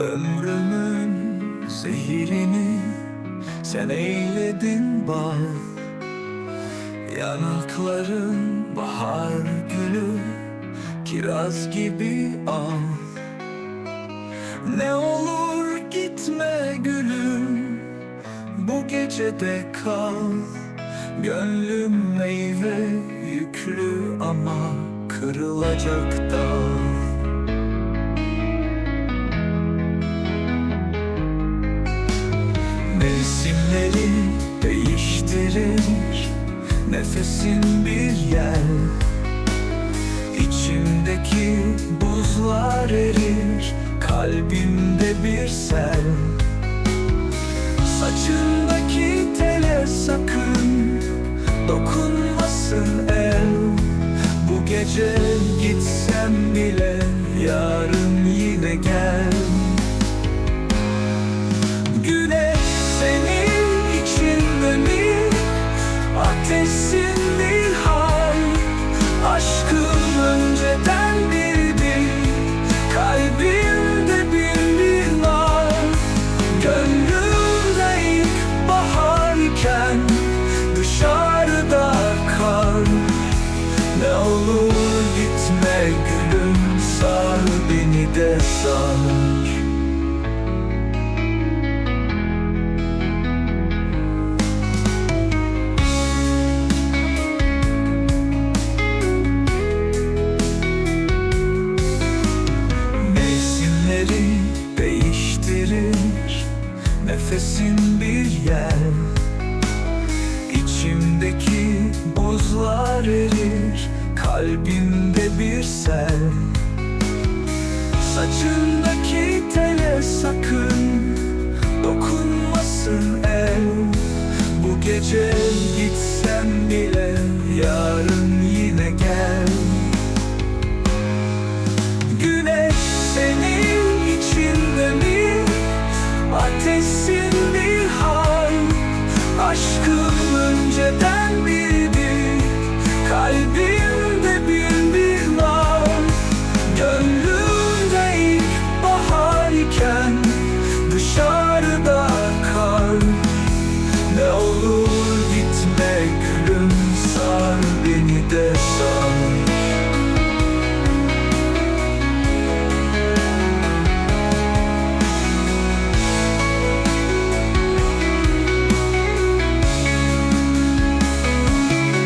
Ömrümün zehirini sen eyledin bal. Yanakların bahar gülü kiraz gibi al. Ne olur gitme gülüm bu gecede kal. Gönlüm meyve yüklü ama kırılacak dal Mevsimleri değiştirir. Nefesin bir yer. İçimdeki buzlar erir. Kalbimde bir sel Saçındaki tele sakın Dokunmasın el. Bu gece de sar Mevsimleri değiştirir Nefesin bir yer. İçimdeki buzlar erir Kalbimde bir sel